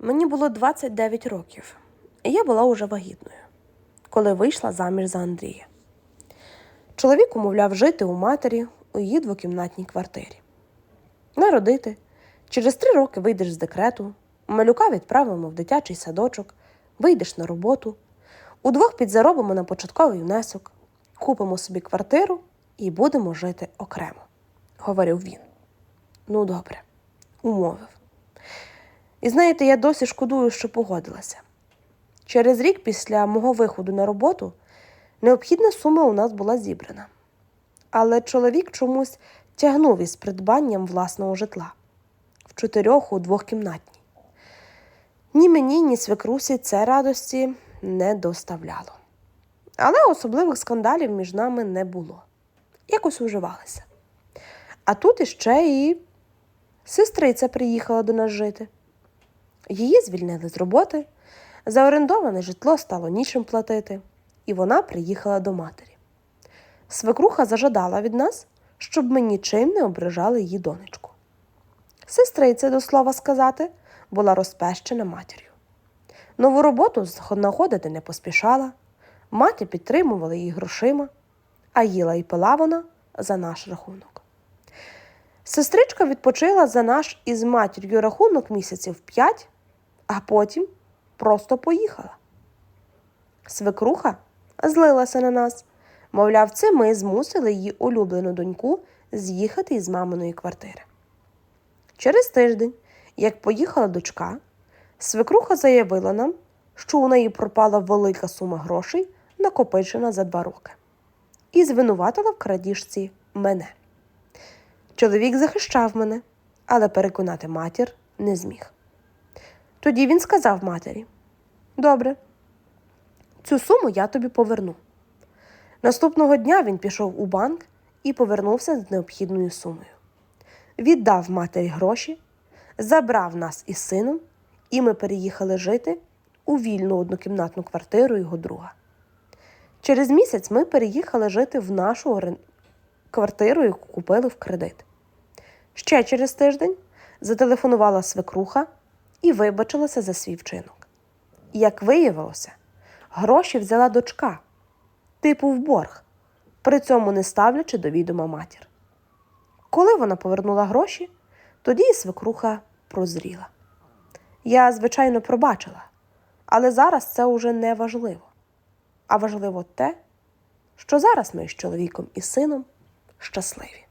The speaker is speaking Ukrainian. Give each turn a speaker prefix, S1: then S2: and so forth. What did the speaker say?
S1: Мені було 29 років, і я була уже вагітною, коли вийшла заміж за Андрія. Чоловік умовляв жити у матері у її двокімнатній квартирі. Народити. Через три роки вийдеш з декрету, малюка відправимо в дитячий садочок, вийдеш на роботу, удвох підзаробимо на початковий внесок, купимо собі квартиру і будемо жити окремо, говорив він. Ну, добре, умовив. І знаєте, я досі шкодую, що погодилася. Через рік після мого виходу на роботу необхідна сума у нас була зібрана. Але чоловік чомусь тягнув із придбанням власного житла в чотирьох у двохкімнатній. Ні мені, ні свекрусі це радості не доставляло. Але особливих скандалів між нами не було. Якось уживалися. А тут іще і сестриця приїхала до нас жити. Її звільнили з роботи, за орендоване житло стало нічим платити, і вона приїхала до матері. Свекруха зажадала від нас, щоб ми нічим не ображали її донечку. Сестриця, до слова сказати, була розпещена матір'ю. Нову роботу знаходити не поспішала, мати підтримувала її грошима, а їла і пила вона за наш рахунок. Сестричка відпочила за наш із матір'ю рахунок місяців п'ять, а потім просто поїхала. Свекруха злилася на нас, мовляв, це ми змусили її улюблену доньку з'їхати із маминої квартири. Через тиждень, як поїхала дочка, свекруха заявила нам, що у неї пропала велика сума грошей, накопичена за два роки, і звинуватила в крадіжці мене. Чоловік захищав мене, але переконати матір не зміг. Тоді він сказав матері: Добре, цю суму я тобі поверну. Наступного дня він пішов у банк і повернувся з необхідною сумою. Віддав матері гроші, забрав нас із сином, і ми переїхали жити у вільну однокімнатну квартиру його друга. Через місяць ми переїхали жити в нашу орен- квартиру, яку купили в кредит. Ще через тиждень зателефонувала свекруха і вибачилася за свій вчинок. Як виявилося, гроші взяла дочка, типу в борг, при цьому не ставлячи до відома матір. Коли вона повернула гроші, тоді і свекруха прозріла. Я, звичайно, пробачила, але зараз це уже не важливо. А важливо те, що зараз ми з чоловіком і сином щасливі.